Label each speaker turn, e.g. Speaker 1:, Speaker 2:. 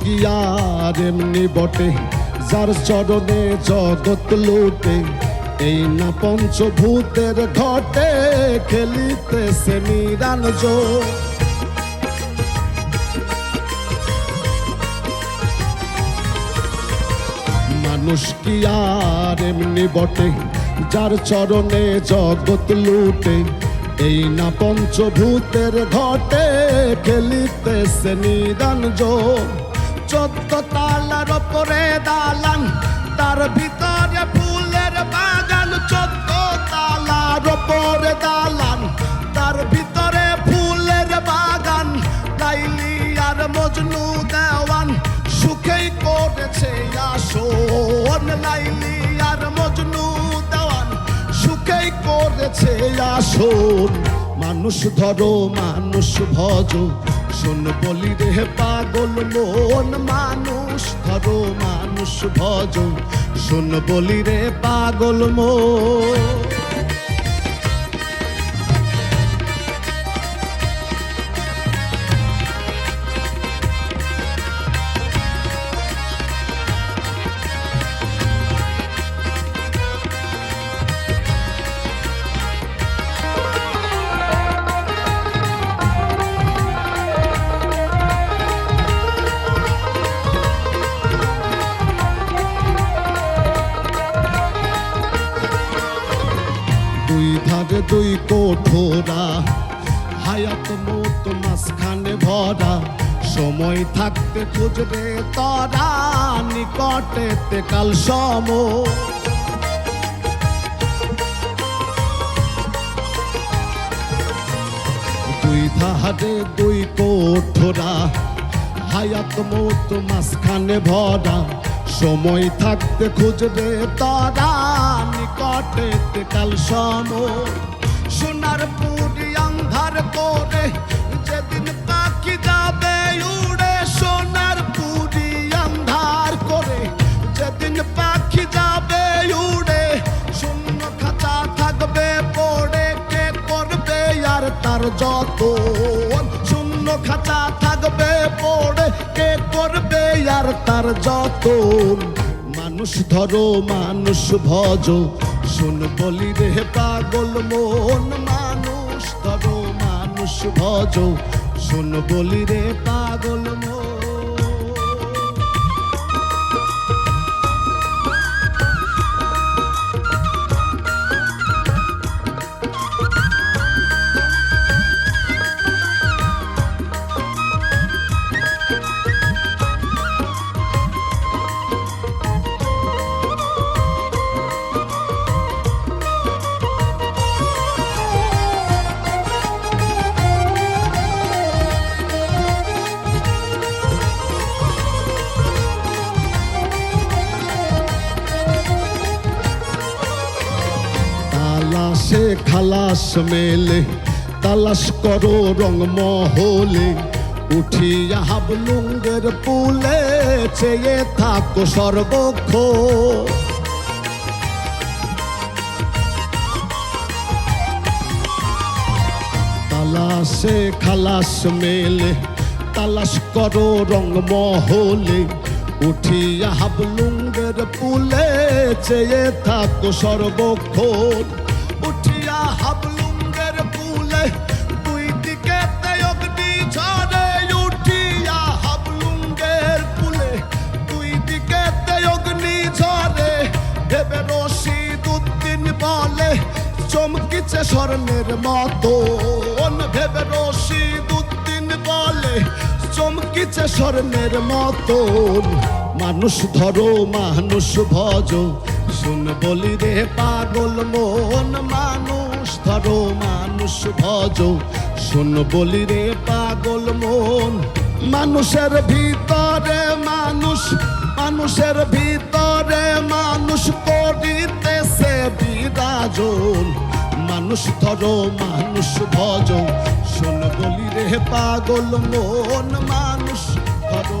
Speaker 1: কি আর এমনি বটে, যার চরণে জগৎ লুটে। এই না পঞ্চভূতের ঘটে খেলিতেছে নিরানজ মানুষ কি আর এমনি বটে, যার চরণে জগৎ লুটে। এই না পঞ্চভূতের ঘটে খেলিতেছে নিদান চোদ্দ তালার ওপরে দালান, তার ভিতরে ফুলের বাগান চোদ্দ তালার ওপরে দালান, তার ভিতরে ফুলের বাগান লাইলি আর মজনু দেওয়ান, সুখেই করেছে আসন লাইলি আর মজনু দেওয়ান, সুখেই করেছে আসন। মানুষ ধরো, মানুষ ভজ শোন বলি রে পাগল মন মানুষ ধরো মানুষ ভজন। শোন বলি রে পাগল মন। ধারে দুই কোঠোরা, হায়াত মত মাঝখানে ভরা। সময় থাকতে খুঁজবে তরা, নিকটেতে কাল সম। দুই ধারে দুই কোঠোরা, হায়াত মত মাঝখানে ভরা। সময় থাকতে খুঁজবে তরা নিকটে কাল সম সোনার পুরি অন্ধার করে, যেদিন পাখি যাবে উড়ে সোনার পুরি অন্ধার করে, যেদিন পাখি যাবে উড়ে, শূন্য খাঁচা থাকবে পড়ে, কে করবে আর তার যত শূন্য খাঁচা থাকবে পড়ে, কে করবে আর তার যত মানুষ ধরো, মানুষ ভজ শোন বলি রে পাগল মন মানুষ তর মানুষ ভজ। শোন বলি রে পাগল মন তালাশে খালাস মেলে, তালাশ করো রং মহলে। উঠিয়া হাবলুঙ্গের পুলে, চেয়ে থাকো সর্বক্ষ। তালাশে খালাস মেলে, তালাশ করো রং মহলে। উঠিয়া হাবলুঙ্গের পুলে, চেয়ে থাকো সর্বক্ষণ উঠিয়া হাবলুঙ্গের পুলে দুই দিকে অগ্নি ঝরে উঠিয়া হাবলুঙ্গের পুলে দুই দিকে অগ্নি ঝরে দেবে রশিদ বলে, চমকিছে স্বর্ণের মতো ভেবে রশিদ উদ্দিন বলে, চমকিছে স্বর্ণের মতো মানুষ ধরো, মানুষ ভজ। শুন বলি রে পাগল মন, মানুষ ধরো, মানুষ ভজ। শুন বলি রে পাগল মন, মানুষের ভিতরে মানুষ, মানুষের ভিতরে মানুষ করিতেছে বিরাজন। মানুষ ধরো, মানুষ ভজ। শোন বলি রে পাগল মন, মানুষ ধরো